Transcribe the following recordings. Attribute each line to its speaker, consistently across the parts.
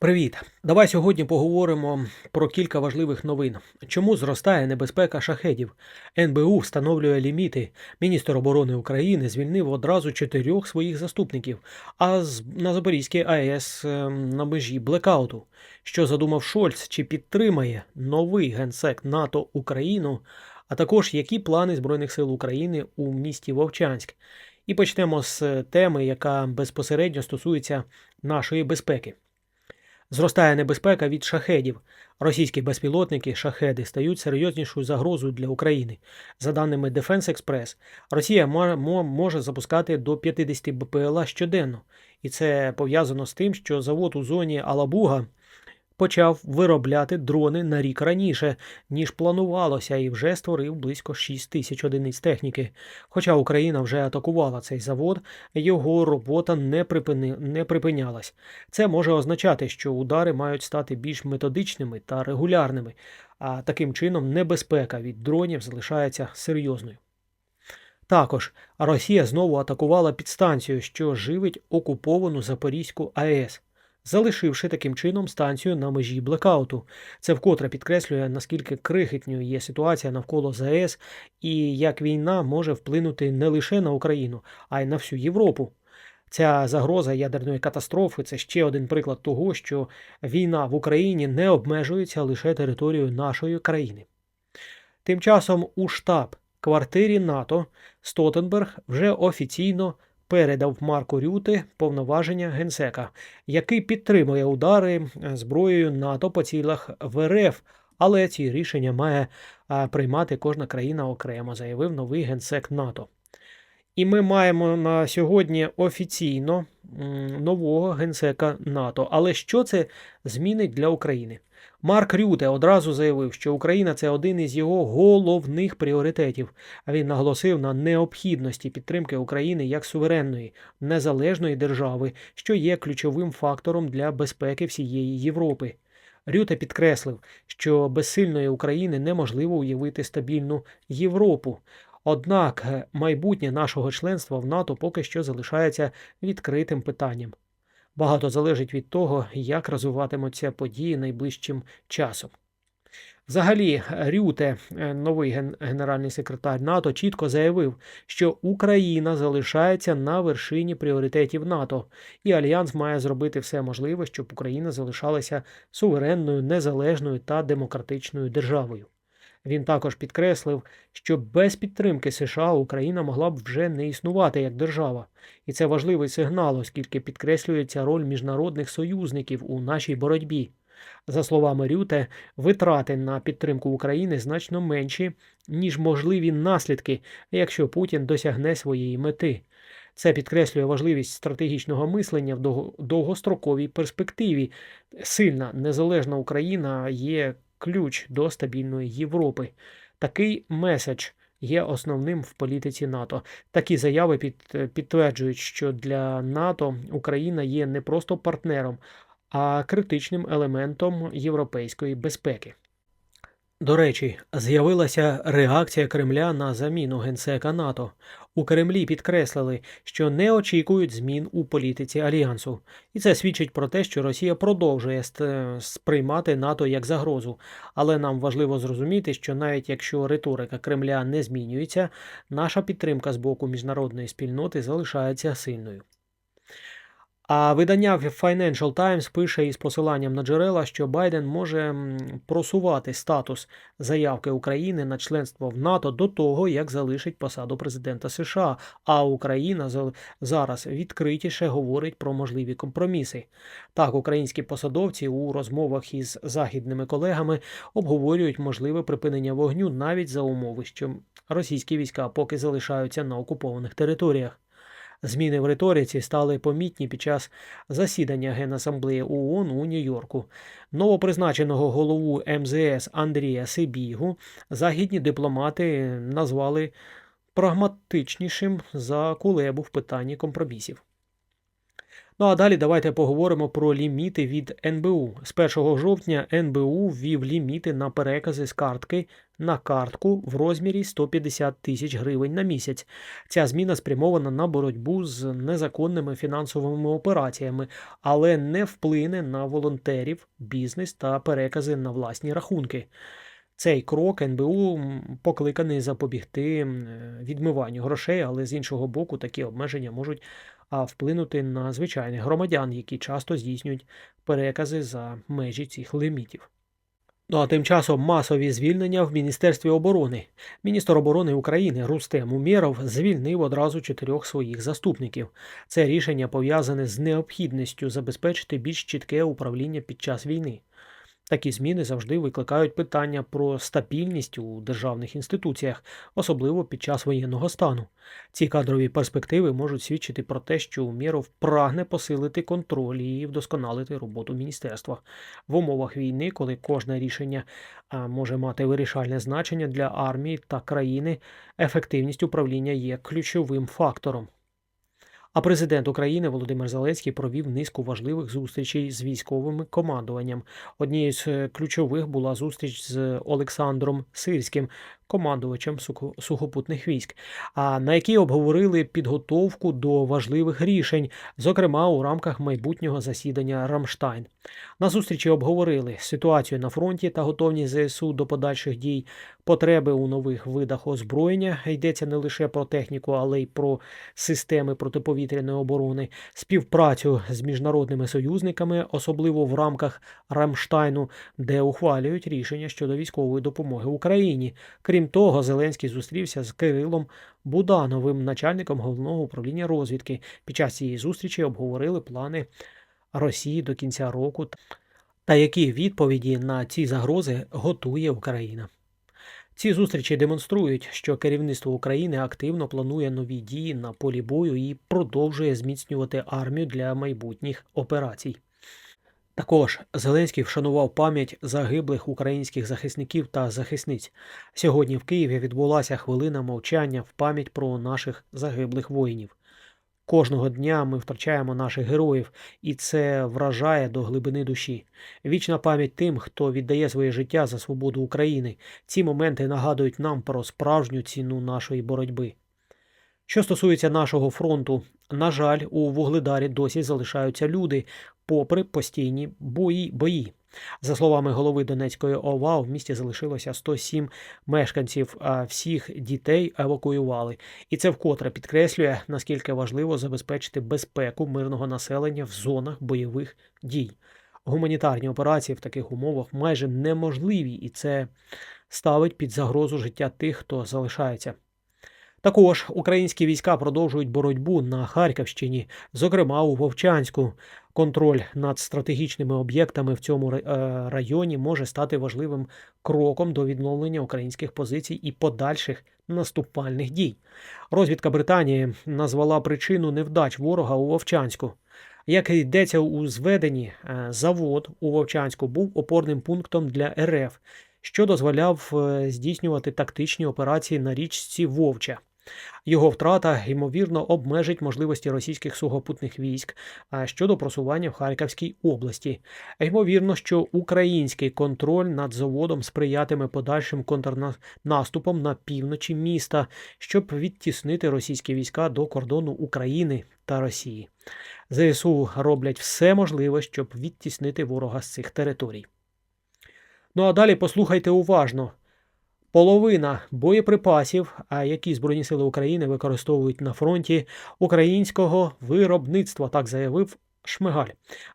Speaker 1: Привіт! Давай сьогодні поговоримо про кілька важливих новин. Чому зростає небезпека шахедів? НБУ встановлює ліміти. Міністр оборони України звільнив одразу чотирьох своїх заступників, а на Запорізькій АЕС ем, на межі блекауту. Що задумав Шольц, чи підтримає новий генсек НАТО Україну, а також які плани Збройних сил України у місті Вовчанськ. І почнемо з теми, яка безпосередньо стосується нашої безпеки. Зростає небезпека від шахедів. Російські безпілотники шахеди стають серйознішою загрозою для України. За даними Defense Express, Росія мо- мо- може запускати до 50 БПЛА щоденно, і це пов'язано з тим, що завод у зоні Алабуга почав виробляти дрони на рік раніше, ніж планувалося, і вже створив близько 6 тисяч одиниць техніки. Хоча Україна вже атакувала цей завод, його робота не, припини... не припинялась. Це може означати, що удари мають стати більш методичними та регулярними, а таким чином небезпека від дронів залишається серйозною. Також Росія знову атакувала підстанцію, що живить окуповану Запорізьку АЕС, залишивши таким чином станцію на межі блекауту. Це вкотре підкреслює, наскільки крихітною є ситуація навколо ЗАЕС і як війна може вплинути не лише на Україну, а й на всю Європу. Ця загроза ядерної катастрофи це ще один приклад того, що війна в Україні не обмежується лише територією нашої країни. Тим часом у штаб квартирі НАТО Стотенберг вже офіційно передав Марку Рюти повноваження генсека, який підтримує удари е, зброєю НАТО по цілях РФ, але ці рішення має приймати кожна країна окремо, заявив новий генсек НАТО. І ми маємо на сьогодні офіційно нового генсека НАТО. Але що це змінить для України? Марк Рюте одразу заявив, що Україна це один із його головних пріоритетів. А він наголосив на необхідності підтримки України як суверенної, незалежної держави, що є ключовим фактором для безпеки всієї Європи. Рюте підкреслив, що без сильної України неможливо уявити стабільну Європу. Однак е, майбутнє нашого членства в НАТО поки що залишається відкритим питанням. Багато залежить від того, як розвиватимуться події найближчим часом. Взагалі, Рюте, е, новий ген- генеральний секретар НАТО, чітко заявив, що Україна залишається на вершині пріоритетів НАТО, і альянс має зробити все можливе, щоб Україна залишалася суверенною, незалежною та демократичною державою. Він також підкреслив, що без підтримки США Україна могла б вже не існувати як держава, і це важливий сигнал, оскільки підкреслюється роль міжнародних союзників у нашій боротьбі. За словами Рюте, витрати на підтримку України значно менші, ніж можливі наслідки, якщо Путін досягне своєї мети. Це підкреслює важливість стратегічного мислення в довго- довгостроковій перспективі. Сильна незалежна Україна є ключ до стабільної Європи. Такий меседж є основним в політиці НАТО. Такі заяви під, підтверджують, що для НАТО Україна є не просто партнером, а критичним елементом європейської безпеки. До речі, з'явилася реакція Кремля на заміну генсека НАТО. У Кремлі підкреслили, що не очікують змін у політиці альянсу, і це свідчить про те, що Росія продовжує сприймати НАТО як загрозу. Але нам важливо зрозуміти, що навіть якщо риторика Кремля не змінюється, наша підтримка з боку міжнародної спільноти залишається сильною. А видання Financial Times пише із посиланням на джерела, що Байден може просувати статус заявки України на членство в НАТО до того, як залишить посаду президента США. А Україна за- зараз відкритіше говорить про можливі компроміси. Так, українські посадовці у розмовах із західними колегами обговорюють можливе припинення вогню навіть за умови, що російські війська поки залишаються на окупованих територіях. Зміни в риториці стали помітні під час засідання Генасамблеї ООН у Нью-Йорку. Новопризначеного голову МЗС Андрія Сибігу західні дипломати назвали прагматичнішим за кулебу в питанні компромісів. Ну а далі давайте поговоримо про ліміти від НБУ. З 1 жовтня НБУ ввів ліміти на перекази з картки на картку в розмірі 150 тисяч гривень на місяць. Ця зміна спрямована на боротьбу з незаконними фінансовими операціями, але не вплине на волонтерів, бізнес та перекази на власні рахунки. Цей крок НБУ покликаний запобігти відмиванню грошей, але з іншого боку, такі обмеження можуть а, вплинути на звичайних громадян, які часто здійснюють перекази за межі цих лімітів. Ну а тим часом масові звільнення в Міністерстві оборони. Міністр оборони України Рустем Умєров звільнив одразу чотирьох своїх заступників. Це рішення пов'язане з необхідністю забезпечити більш чітке управління під час війни. Такі зміни завжди викликають питання про стабільність у державних інституціях, особливо під час воєнного стану. Ці кадрові перспективи можуть свідчити про те, що Умєров прагне посилити контроль і вдосконалити роботу міністерства в умовах війни, коли кожне рішення може мати вирішальне значення для армії та країни. Ефективність управління є ключовим фактором. А президент України Володимир Зеленський провів низку важливих зустрічей з військовим командуванням. Однією з е, ключових була зустріч з Олександром Сирським, командувачем сухопутних військ, а на якій обговорили підготовку до важливих рішень, зокрема у рамках майбутнього засідання Рамштайн. На зустрічі обговорили ситуацію на фронті та готовність ЗСУ до подальших дій, потреби у нових видах озброєння. Йдеться не лише про техніку, але й про системи протиповітряної оборони, співпрацю з міжнародними союзниками, особливо в рамках Рамштайну, де ухвалюють рішення щодо військової допомоги Україні. Крім того, Зеленський зустрівся з Кирилом Будановим, начальником головного управління розвідки. Під час цієї зустрічі обговорили плани Росії до кінця року та які відповіді на ці загрози готує Україна. Ці зустрічі демонструють, що керівництво України активно планує нові дії на полі бою і продовжує зміцнювати армію для майбутніх операцій. Також Зеленський вшанував пам'ять загиблих українських захисників та захисниць. Сьогодні в Києві відбулася хвилина мовчання в пам'ять про наших загиблих воїнів. Кожного дня ми втрачаємо наших героїв, і це вражає до глибини душі. Вічна пам'ять тим, хто віддає своє життя за свободу України. Ці моменти нагадують нам про справжню ціну нашої боротьби. Що стосується нашого фронту, на жаль, у Вугледарі досі залишаються люди, попри постійні бої. бої. За словами голови Донецької ОВА, в місті залишилося 107 мешканців, а всіх дітей евакуювали. І це вкотре підкреслює, наскільки важливо забезпечити безпеку мирного населення в зонах бойових дій. Гуманітарні операції в таких умовах майже неможливі, і це ставить під загрозу життя тих, хто залишається. Також українські війська продовжують боротьбу на Харківщині, зокрема у Вовчанську. Контроль над стратегічними об'єктами в цьому е, районі може стати важливим кроком до відновлення українських позицій і подальших наступальних дій. Розвідка Британії назвала причину невдач ворога у Вовчанську. Як йдеться у зведенні, е, завод у Вовчанську був опорним пунктом для РФ, що дозволяв е, здійснювати тактичні операції на річці Вовча. Його втрата, ймовірно, обмежить можливості російських сухопутних військ щодо просування в Харківській області. Ймовірно, що український контроль над заводом сприятиме подальшим контрнаступом на півночі міста, щоб відтіснити російські війська до кордону України та Росії. ЗСУ роблять все можливе, щоб відтіснити ворога з цих територій. Ну а далі послухайте уважно. Половина боєприпасів, а які Збройні сили України використовують на фронті українського виробництва, так заявив Шмигаль.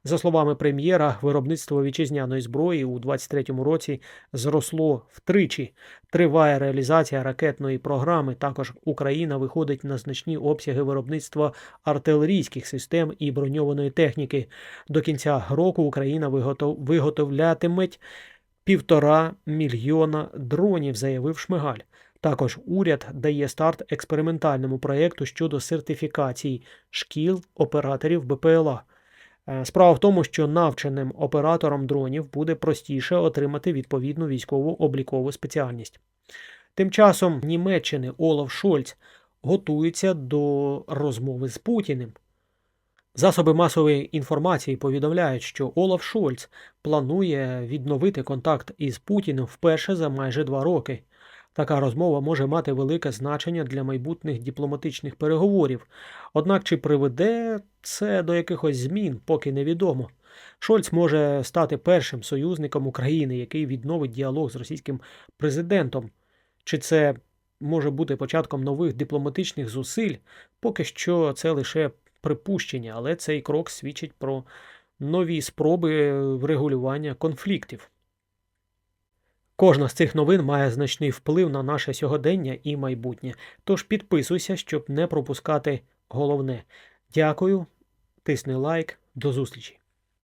Speaker 1: За словами прем'єра, виробництво вітчизняної зброї у 2023 році зросло втричі. Триває реалізація ракетної програми. Також Україна виходить на значні обсяги виробництва артилерійських систем і броньованої техніки. До кінця року Україна виготов... виготовлятиме півтора мільйона дронів, заявив Шмигаль. Також уряд дає старт експериментальному проєкту щодо сертифікації шкіл операторів БПЛА. Е, Справа в тому, що навченим операторам дронів буде простіше отримати відповідну військову облікову спеціальність. Тим часом Німеччини Олаф Шольц готується до розмови з Путіним. Засоби масової інформації повідомляють, що Олаф Шольц планує відновити контакт із Путіним вперше за майже два роки. Така розмова може мати велике значення для майбутніх дипломатичних переговорів. Однак чи приведе це до якихось змін, поки невідомо. Шольц може стати першим союзником України, який відновить діалог з російським президентом. Чи це може бути початком нових дипломатичних зусиль? Поки що це лише припущення, але цей крок свідчить про нові спроби врегулювання конфліктів. Кожна з цих новин має значний вплив на наше сьогодення і майбутнє. Тож підписуйся, щоб не пропускати головне. Дякую, тисни лайк, до зустрічі!